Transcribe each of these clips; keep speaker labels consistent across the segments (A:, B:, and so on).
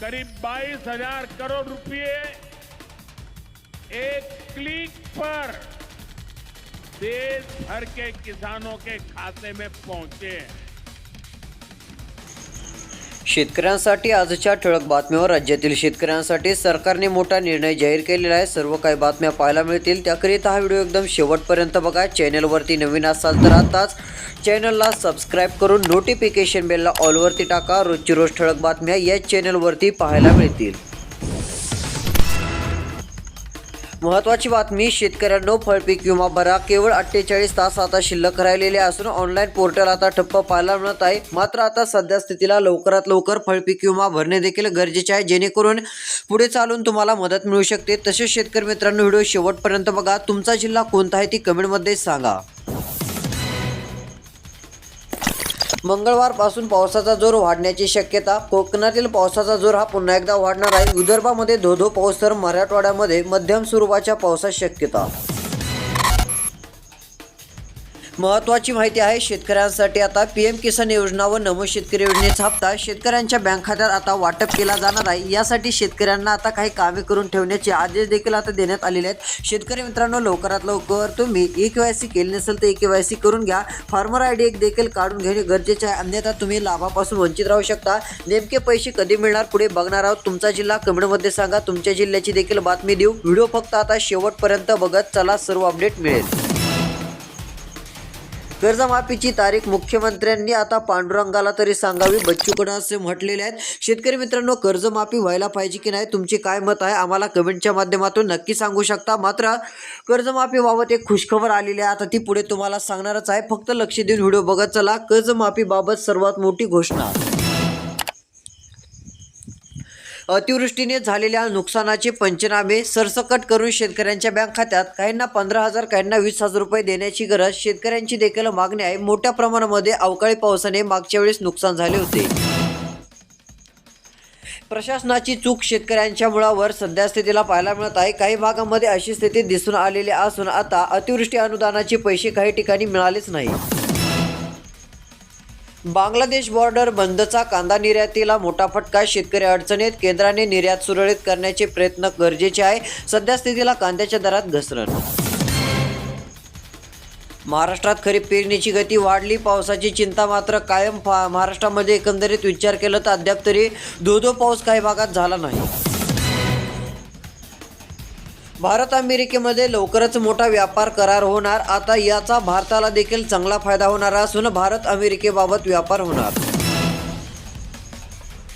A: करीब बाईस हज़ार करोड़ रुपए एक क्लिक पर देश भर के किसानों के खाते में पहुँचे हैं।
B: शेतकऱ्यांसाठी आजच्या ठळक बातम्यावर राज्यातील शेतकऱ्यांसाठी सरकारने मोठा निर्णय जाहीर केलेला आहे. सर्व काही बातम्या पाहायला मिळतील. त्याकरिता हा व्हिडिओ एकदम शेवटपर्यंत बघा. चॅनलवरती नवीन असाल तर आताच चॅनलला सबस्क्राईब करून नोटिफिकेशन बेलला ऑलवरती टाका. रोजची रोज ठळक बातम्या याच चॅनलवरती पाहायला मिळतील. महत्त्वाची बातमी शेतकऱ्यांनो फळपीक विमा भरा. केवळ अठ्ठेचाळीस तास आता शिल्लक राहिलेले असून ऑनलाईन पोर्टल आता ठप्प पाहायला मिळत आहे. मात्र आता सध्या स्थितीला लवकरात लवकर फळपीक विमा भरणे देखील गरजेचे आहे. जेणेकरून पुढे चालून तुम्हाला मदत मिळू शकते. तसेच शेतकरी मित्रांनो व्हिडिओ शेवटपर्यंत बघा. तुमचा जिल्हा कोणता आहे ती कमेंटमध्ये सांगा. मंगळवारपासून पावसाचा जोर वाढण्याची शक्यता कोकणातील पावसाचा जोर हा पुन्हा एकदा वाढणार आहे. विदर्भामध्ये धोधो पाऊस तर मराठवाड्यामध्ये मध्यम स्वरूपाच्या पावसाची शक्यता. महत्त्वाची माहिती आहे शेतकऱ्यांसाठी आता पी एम किसान योजना व नमो शेतकरी योजनेचा हप्ता शेतकऱ्यांच्या बँक खात्यात आता वाटप केला जाणार आहे. यासाठी शेतकऱ्यांना आता काही कामे करून ठेवण्याचे आदेश देखील आता देण्यात आलेले आहेत. शेतकरी मित्रांनो लवकरात लवकर तुम्ही ई के वाय सी केली नसेल तर ई के वाय सी करून घ्या. फार्मर आय डी एक देखील काढून घेणे गरजेचे आहे. अन्यथा तुम्ही लाभापासून वंचित राहू शकता. नेमके पैसे कधी मिळणार पुढे बघणार आहोत. तुमचा जिल्हा कमेंटमध्ये सांगा. तुमच्या जिल्ह्याची देखील बातमी देऊ. व्हिडिओ फक्त आता शेवटपर्यंत बघत चला. सर्व अपडेट मिळेल. कर्जमाफीची तारीख मुख्यमंत्र्यांनी आता पांडुरंगाला तरी सांगावी बच्चू कडू असे म्हटलेले आहेत. शेतकरी मित्रांनो कर्जमाफी व्हायला पाहिजे की नाही तुमचे काय मत आहे आम्हाला कमेंटच्या माध्यमातून नक्की सांगू शकता. मात्र कर्जमाफीबाबत एक खुशखबर आलेली आहे. आता ती पुढे तुम्हाला सांगणारच आहे. फक्त लक्ष देऊन व्हिडिओ बघत चला. कर्जमाफीबाबत सर्वात मोठी घोषणा. अतिवृष्टीने झालेल्या नुकसानाचे पंचनामे सरसकट करून शेतकऱ्यांच्या बँक खात्यात. काहींना पंधरा हजार काहींना वीस हजार रुपये देण्याची गरज. शेतकऱ्यांची देखील मागणी आहे. मोठ्या प्रमाणामध्ये अवकाळी पावसाने मागच्या वेळेस नुकसान झाले होते. प्रशासनाची चूक शेतकऱ्यांच्या मुळावर सध्यास्थितीला पाहायला मिळत आहे. काही भागामध्ये अशी स्थिती दिसून आलेली असून आता अतिवृष्टी अनुदानाचे पैसे काही ठिकाणी मिळालेच नाही. बांगलादेश बॉर्डर बंदचा कांदा निर्यातीला मोठा फटका. शेतकरी अडचणीत केंद्राने निर्यात सुरळीत करण्याचे प्रयत्न गरजेचे आहे. सध्या स्थितीला कांद्याच्या दरात घसरण. महाराष्ट्रात खरीप पेरणीची गती वाढली. पावसाची चिंता मात्र कायम. फा महाराष्ट्रामध्ये एकंदरीत विचार केला तर अद्याप तरी धोधो पाऊस काही भागात झाला नाही. भारत अमेरिकेमध्ये लवकरच मोठा व्यापार करार होणार. आता याचा भारताला देखील चांगला फायदा होणार असून भारत अमेरिकेबाबत व्यापार होणार.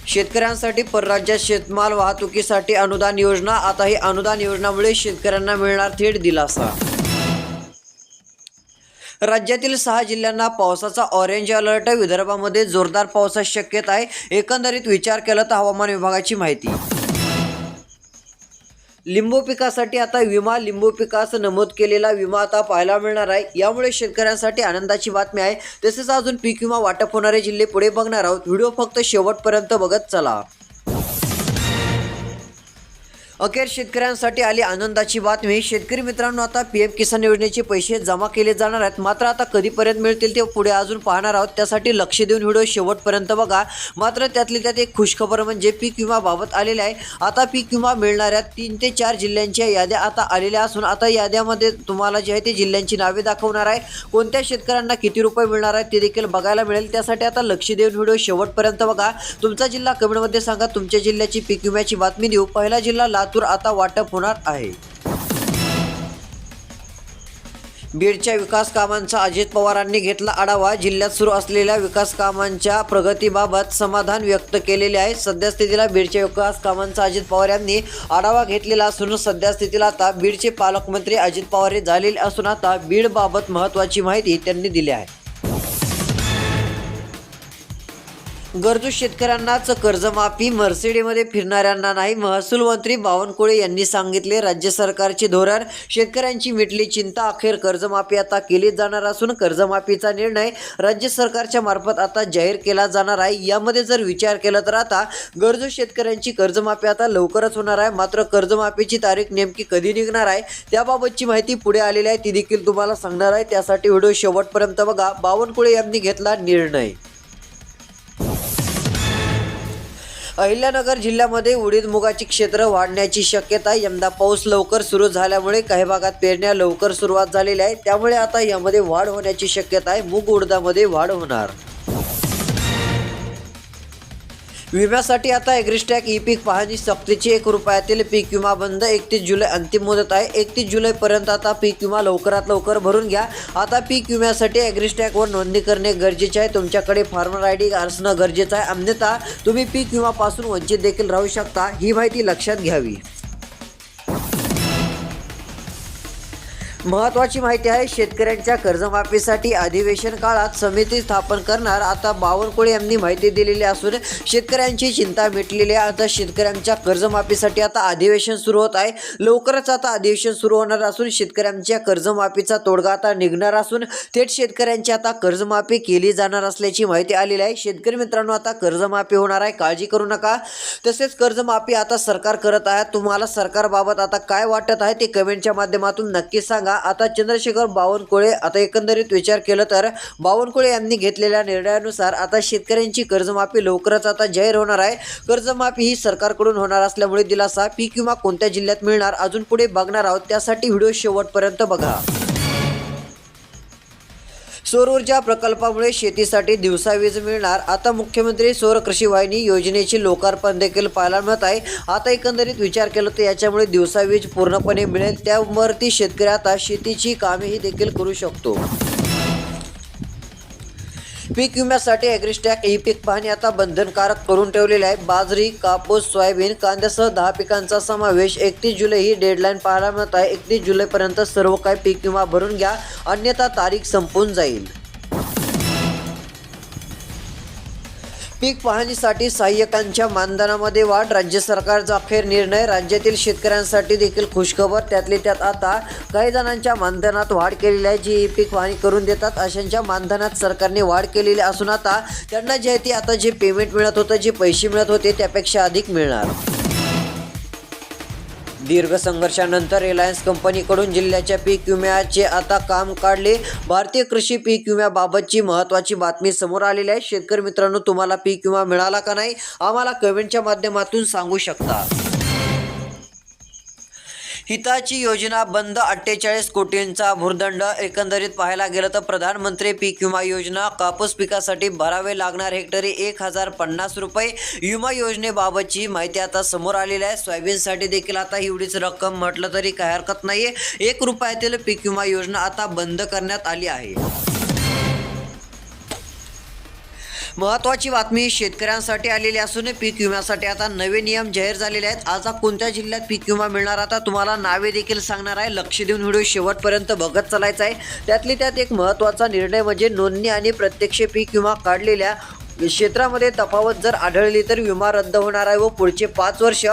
B: शेतकऱ्यांसाठी परराज्यात शेतमाल वाहतुकीसाठी अनुदान योजना. आता ही अनुदान योजनामुळे शेतकऱ्यांना मिळणार थेट दिलासा. राज्यातील सहा जिल्ह्यांना पावसाचा ऑरेंज अलर्ट विदर्भामध्ये जोरदार पावसाची शक्यता आहे. एकंदरीत विचार केला तर हवामान विभागाची माहिती. लिंबू पिकासाठी आता विमा लिंबू पिकास नमूद केलेला विमा आता पाहायला मिळणार आहे. यामुळे शेतकऱ्यांसाठी आनंदाची बातमी आहे. तसेच अजून पीक विमा वाटप होणारे जिल्हे पुढे बघणार आहोत. व्हिडिओ फक्त शेवटपर्यंत बघत चला. अखेर शेतकऱ्यांसाठी आली आनंदाची बातमी. शेतकरी मित्रांनो आता पी एम किसान योजनेचे पैसे जमा केले जाणार आहेत. मात्र आता कधीपर्यंत मिळतील ते पुढे अजून पाहणार आहोत. त्यासाठी लक्ष देऊन व्हिडिओ शेवटपर्यंत बघा. मात्र त्यातली त्यात एक खुशखबर म्हणजे पीक विमाबाबत आलेले आहे. आता पीक विमा मिळणाऱ्या तीन ते चार जिल्ह्यांच्या याद्या आता आलेल्या असून आता याद्यामध्ये तुम्हाला जे आहे ते जिल्ह्यांची नावे दाखवणार आहे. कोणत्या शेतकऱ्यांना किती रुपये मिळणार आहेत ते देखील बघायला मिळेल. त्यासाठी आता लक्ष देऊन व्हिडिओ शेवटपर्यंत बघा. तुमचा जिल्हा कमेंटमध्ये सांगा. तुमच्या जिल्ह्याची पीक विम्याची बातमी देऊ. पहिला जिल्हा लातूर आता वाटप होणार आहे. बीडच्या विकास कामांचा अजित पवारांनी घेतला आढावा. जिल्ह्यात सुरू असलेल्या विकास कामांच्या प्रगतीबाबत समाधान व्यक्त केलेले आहे. सध्या स्थितीला बीडच्या विकास कामांचा अजित पवार यांनी आढावा घेतलेला असून सध्या स्थितीला आता बीडचे पालकमंत्री अजित पवार हे झालेले असून आता बीडबाबत महत्त्वाची माहिती त्यांनी दिली आहे. गरजू शेतकऱ्यांनाच कर्जमाफी मर्सिडीमध्ये फिरणाऱ्यांना नाही महसूल मंत्री बावनकुळे यांनी सांगितले. राज्य सरकारचे धोरण शेतकऱ्यांची मिटली चिंता अखेर कर्जमाफी आता केली जाणार असून कर्जमाफीचा निर्णय राज्य सरकारच्या मार्फत आता जाहीर केला जाणार आहे. यामध्ये जर विचार केला तर आता गरजू शेतकऱ्यांची कर्जमाफी आता लवकरच होणार आहे. मात्र कर्जमाफीची तारीख नेमकी कधी निघणार आहे त्याबाबतची माहिती पुढे आलेली आहे. ती देखील तुम्हाला सांगणार आहे. त्यासाठी व्हिडिओ शेवटपर्यंत बघा. बावनकुळे यांनी घेतला निर्णय. अहिल्यानगर जिल्ह्यामध्ये उडीद मुगाची क्षेत्र वाढण्याची शक्यता आहे. यंदा पाऊस लवकर सुरू झाल्यामुळे काही भागात पेरण्या लवकर सुरुवात झालेल्या आहे त्यामुळे आता यामध्ये वाढ होण्याची शक्यता आहे. मूग उडदामध्ये वाढ होणार. विम्यासाठी आता ॲग्रिस्टॅक ई पीक पाहणी सक्तीची एक रुपयातील पीक विमा बंद. एकतीस जुलै अंतिम मुदत आहे. एकतीस जुलैपर्यंत आता पीक विमा लवकरात लवकर भरून घ्या. आता पीक विम्यासाठी ॲग्रिस्टॅकवर नोंदणी करणे गरजेचे आहे. तुमच्याकडे फार्मर आय डी असणं गरजेचं आहे. अन्यथा तुम्ही पीक विमापासून वंचित देखील राहू शकता. ही माहिती लक्षात घ्यावी. महत्वाची माहिती आहे शेतकऱ्यांच्या कर्जमाफीसाठी अधिवेशन काळात समिती स्थापन करणार. आता बावनकुळे यांनी माहिती दिलेली असून शेतकऱ्यांची चिंता मिटलेली आहे. आता शेतकऱ्यांच्या कर्जमाफीसाठी आता अधिवेशन सुरू होत आहे. लवकरच आता अधिवेशन सुरू होणार असून शेतकऱ्यांच्या कर्जमाफीचा तोडगा आता निघणार असून थेट शेतकऱ्यांची आता कर्जमाफी केली जाणार असल्याची माहिती आलेली आहे. शेतकरी मित्रांनो आता कर्जमाफी होणार आहे. काळजी करू नका. तसेच कर्जमाफी आता सरकार करत आहे. तुम्हाला सरकारबाबत आता काय वाटत आहे ते कमेंटच्या माध्यमातून नक्की सांगा. आता चंद्रशेखर बावनकुळे आता एकंदरीत विचार केला तर बावनकुळे यांनी घेतलेल्या निर्णयानुसार आता शेतकऱ्यांची कर्जमाफी लवकरच आता जाहीर होणार आहे. कर्जमाफी ही सरकारकडून होणार असल्यामुळे दिलासा पीक विमा कोणत्या जिल्ह्यात मिळणार अजून पुढे बघणार आहोत. त्यासाठी व्हिडिओ शेवटपर्यंत बघा. सौर ऊर्जा प्रकल्पामुळे शेतीसाठी दिवसा वीज मिळणार. आता मुख्यमंत्री सौर कृषी वाहिनी योजनेचे लोकार्पण देखील पाहायला मिळत आहे. आता एकंदरीत विचार केला तर याच्यामुळे दिवसा वीज पूर्णपणे मिळेल. त्यावरती शेतकरी आता शेतीची कामेही देखील करू शकतो. पीक विम्यासाठी ॲग्रिस्टॅक ई पीक पाहणी आता बंधनकारक करून ठेवलेले आहे. बाजरी कापूस सोयाबीन कांद्यासह दहा पिकांचा समावेश एकतीस जुलै ही डेडलाईन पाहायला मिळत आहे. एकतीस जुलैपर्यंत सर्व काही पीक विमा भरून घ्या. अन्यथा तारीख संपून जाईल. पीक पाहणीसाठी सहाय्यकांच्या मानधनामध्ये वाढ. राज्य सरकारचा अखेर निर्णय. राज्यातील शेतकऱ्यांसाठी देखील खुशखबर. त्यातली त्यात आता काही जणांच्या मानधनात वाढ केलेली आहे. जी पीक पाहणी करून देतात. अशांच्या मानधनात सरकारने वाढ केलेली असून आता त्यांना जे आहे ती आता जे पेमेंट मिळत होतं जे पैसे मिळत होते त्यापेक्षा अधिक मिळणार. दीर्घ संघर्षानंतर रिलायन्स कंपनीकडून जिल्ह्याच्या पीक विम्याचे आता काम काढले. भारतीय कृषी पीक विम्याबाबतची महत्त्वाची बातमी समोर आलेली आहे. शेतकरी मित्रांनो तुम्हाला पीक विमा मिळाला का नाही? आम्हाला कमेंटच्या माध्यमातून सांगू शकता. हिताची योजना बंद अठ्ठेचाळीस कोटींचा भूर्दंड. एकंदरीत पाहायला गेलं तर प्रधानमंत्री पीक विमा योजना कापूस पिकासाठी भरावे लागणार हेक्टरी एक हजार पन्नास रुपये. विमा योजनेबाबतची माहिती आता समोर आलेली आहे. सोयाबीनसाठी देखील आता एवढीच रक्कम म्हटलं तरी काय हरकत नाही आहे एक रुपयातील पीक विमा योजना आता बंद करण्यात आली आहे. महत्वाची बातमी शेतकऱ्यांसाठी आलेली असून पीक विम्यासाठी आता नवे नियम जाहीर झालेले आहेत. आज कोणत्या जिल्ह्यात पीक विमा मिळणार? आता तुम्हाला नावे देखील सांगणार आहे. लक्ष देऊन व्हिडिओ शेवटपर्यंत बघत चालायचं आहे. त्यातली त्यात एक महत्त्वाचा निर्णय म्हणजे नोंदणी आणि प्रत्यक्ष पीक विमा काढलेल्या क्षेत्रामध्ये तफावत जर आढळली तर विमा रद्द होणार आहे व पुढचे पाच वर्ष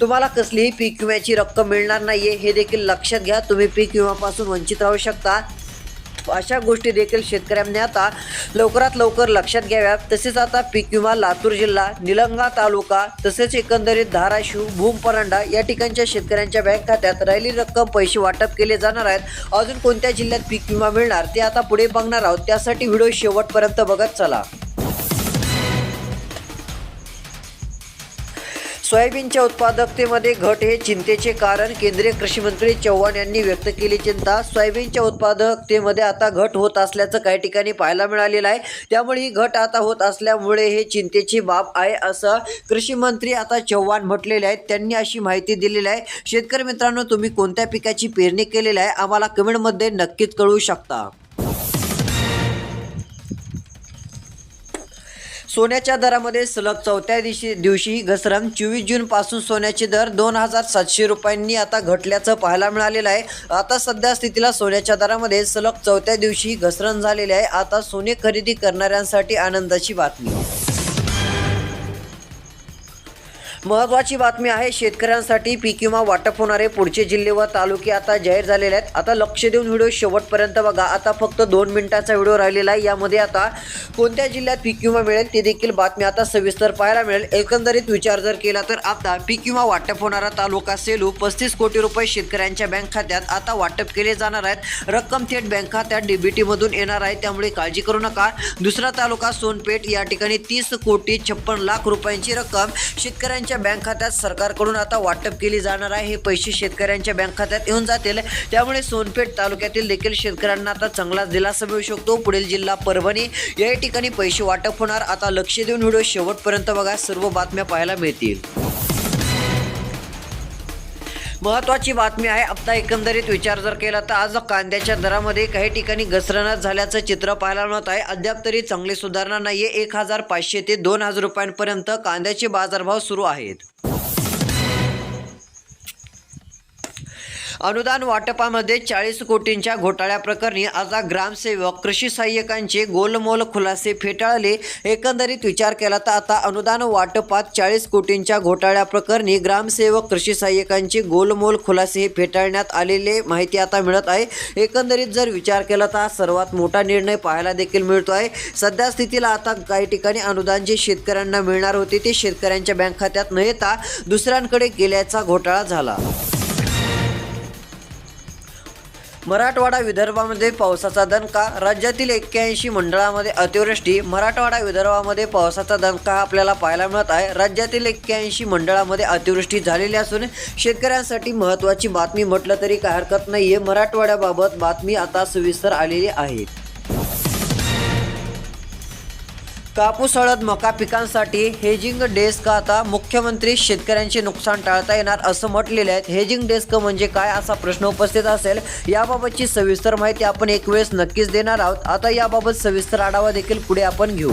B: तुम्हाला कसलीही पीक विम्याची रक्कम मिळणार नाही आहे हे देखील लक्षात घ्या. तुम्ही पीक विमापासून वंचित राहू शकता. अशा गोष्टी देखील शेतकऱ्यांनी आता लवकरात लवकर लक्षात घ्याव्यात. तसेच आता पीक विमा लातूर जिल्हा निलंगा तालुका तसेच एकंदरीत धाराशिव भूम परांडा या ठिकाणच्या शेतकऱ्यांच्या बँक खात्यात राहिलेली रक्कम पैसे वाटप केले जाणार आहेत. अजून कोणत्या जिल्ह्यात पीक विमा मिळणार ते आता पुढे बघणार आहोत. त्यासाठी व्हिडिओ शेवटपर्यंत बघत चला. सोयाबीनच्या उत्पादकतेमध्ये घट हे चिंतेचे कारण. केंद्रीय कृषी मंत्री चव्हाण यांनी व्यक्त केली चिंता. सोयाबीनच्या उत्पादकतेमध्ये आता घट होत असल्याचं काही ठिकाणी पाहायला मिळालेलं आहे. त्यामुळे ही घट आता होत असल्यामुळे हे चिंतेची बाब आहे असं कृषी मंत्री आता चव्हाण म्हटलेले आहेत. त्यांनी अशी माहिती दिलेली आहे. शेतकरी मित्रांनो तुम्ही कोणत्या पिकाची पेरणी केलेली आहे? आम्हाला कमेंटमध्ये नक्कीच कळवू शकता. सोन्याच्या दरामध्ये सलग चौथ्या दिवशी दिवशी घसरण. चोवीस जून पासून सोन्याचे दर दोन हजार सातशे रुपयांनी आता घटल्याचं पाहायला मिळालेलं आहे. आता सध्या स्थितीला सोन्याच्या दरामध्ये सलग चौथ्या दिवशी घसरण झालेली आहे. आता सोने खरेदी करणाऱ्यांसाठी आनंदाची बातमी. महत्वाची बातमी आहे शेतकऱ्यांसाठी पीक विमा वाटप होणारे पुढचे जिल्हे व तालुके आता जाहीर झालेले आहेत. आता लक्ष देऊन व्हिडिओ शेवटपर्यंत बघा. आता फक्त दोन मिनिटांचा व्हिडिओ राहिलेला आहे. यामध्ये आता कोणत्या जिल्ह्यात पीक विमा मिळेल ते देखील बातमी आता सविस्तर पाहायला मिळेल. एकंदरीत विचार जर केला तर आता पीक विमा वाटप होणारा तालुका सेलू पस्तीस कोटी रुपये शेतकऱ्यांच्या बँक खात्यात आता वाटप केले जाणार आहेत. रक्कम थेट बँक खात्यात डीबीटीमधून येणार आहे. त्यामुळे काळजी करू नका. दुसरा तालुका सोनपेठ या ठिकाणी तीस कोटी छप्पन लाख रुपयांची रक्कम शेतकऱ्यांच्या बँक खात्यात सरकारकडून आता वाटप केली जाणार आहे. हे पैसे शेतकऱ्यांच्या बँक खात्यात येऊन जातील. त्यामुळे सोनपेठ तालुक्यातील देखील शेतकऱ्यांना आता चांगलाच दिलासा मिळू शकतो. पुढील जिल्हा परभणी या ठिकाणी पैसे वाटप होणार. आता लक्ष देऊन व्हिडिओ शेवटपर्यंत बघा. सर्व बातम्या पाहायला मिळतील. महत्वाची बातमी आहे. आता एकंदरीत विचार जर केला तर आज कांद्याच्या दरामध्ये काही ठिकाणी घसरणच झाल्याचं चित्र पाहायला मिळत आहे. अद्याप तरी चांगली सुधारणा नाहीये. एक हजार पाचशे ते दोन हजार रुपयांपर्यंत कांद्याचे बाजारभाव सुरू आहेत. अनुदान वाटपामध्ये चाळीस कोटींच्या घोटाळ्याप्रकरणी आता ग्रामसेवक कृषी सहाय्यकांचे गोलमोल खुलासे फेटाळले. एकंदरीत विचार केला तर आता अनुदान वाटपात चाळीस कोटींच्या घोटाळ्याप्रकरणी ग्रामसेवक कृषी सहाय्यकांचे गोलमोल खुलासे हे फेटाळण्यात आलेले माहिती आता मिळत आहे. एकंदरीत जर विचार केला तर हा सर्वात मोठा निर्णय पाहायला देखील मिळतो आहे सध्या स्थितीला आता काही ठिकाणी अनुदान जे शेतकऱ्यांना मिळणार होते ते शेतकऱ्यांच्या बँक खात्यात न येता दुसऱ्यांकडे गेल्याचा घोटाळा झाला. मराठवाडा विदर्भामध्ये पावसाचा दणका. राज्यातील एक्क्याऐंशी मंडळामध्ये अतिवृष्टी. मराठवाडा विदर्भामध्ये पावसाचा दणका आपल्याला पाहायला मिळत आहे. राज्यातील एक्क्याऐंशी मंडळामध्ये अतिवृष्टी झालेली असून शेतकऱ्यांसाठी महत्त्वाची बातमी म्हटलं तरी काय हरकत नाही आहे मराठवाड्याबाबत बातमी आता सविस्तर आलेली आहे. कापूस हळद मका पिकांसाठी हेजिंग डेस्क आता मुख्यमंत्री शेतकऱ्यांचे नुकसान टाळता येणार असं म्हटलेले आहेत हेजिंग डेस्क म्हणजे काय असा प्रश्न उपस्थित असेल याबाबतची सविस्तर माहिती आपण एक वेळेस नक्कीच देणार आहोत. आता याबाबत सविस्तर आढावा देखील पुढे आपण घेऊ.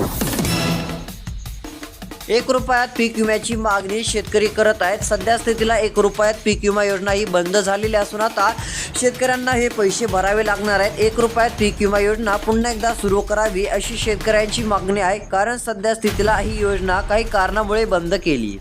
B: एक रुपयात पीक विम्याची मागणी शेतकरी करत आहेत. सध्या स्थितीला एक रुपयात पीक विमा योजना ही बंद झालेली असून आता शेतकऱ्यांना हे पैसे भरावे लागणार आहेत. एक रुपयात पीक विमा योजना पुन्हा एकदा सुरू करावी अशी शेतकऱ्यांची मागणी आहे. कारण सध्या स्थितीला ही योजना काही कारणामुळे बंद केली.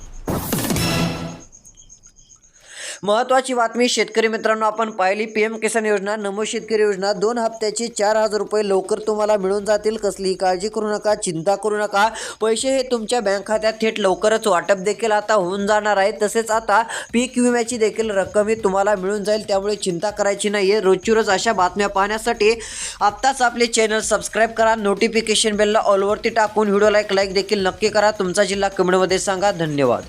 B: महत्वाची बातमी शेतकरी मित्रांनो आपण पाहिली पी एम किसान योजना नमो शेतकरी योजना. दोन हप्त्याचे चार हजार रुपये लवकर तुम्हाला मिळून जातील. कसलीही काळजी करू नका चिंता करू नका. पैसे हे तुमच्या बँक खात्यात थेट लवकरच वाटप देखील आता होऊन जाणार आहे. तसेच आता पीक विम्याची देखील रक्कम ही तुम्हाला मिळून जाईल. त्यामुळे चिंता करायची नाही आहे रोजची रोज अशा बातम्या पाहण्यासाठी आत्ताच आपले चॅनल सबस्क्राईब करा. नोटिफिकेशन बेलला ऑलवरती टाकून व्हिडिओला एक लाईक देखील नक्की करा. तुमचा जिल्हा कमेंटमध्ये सांगा. धन्यवाद.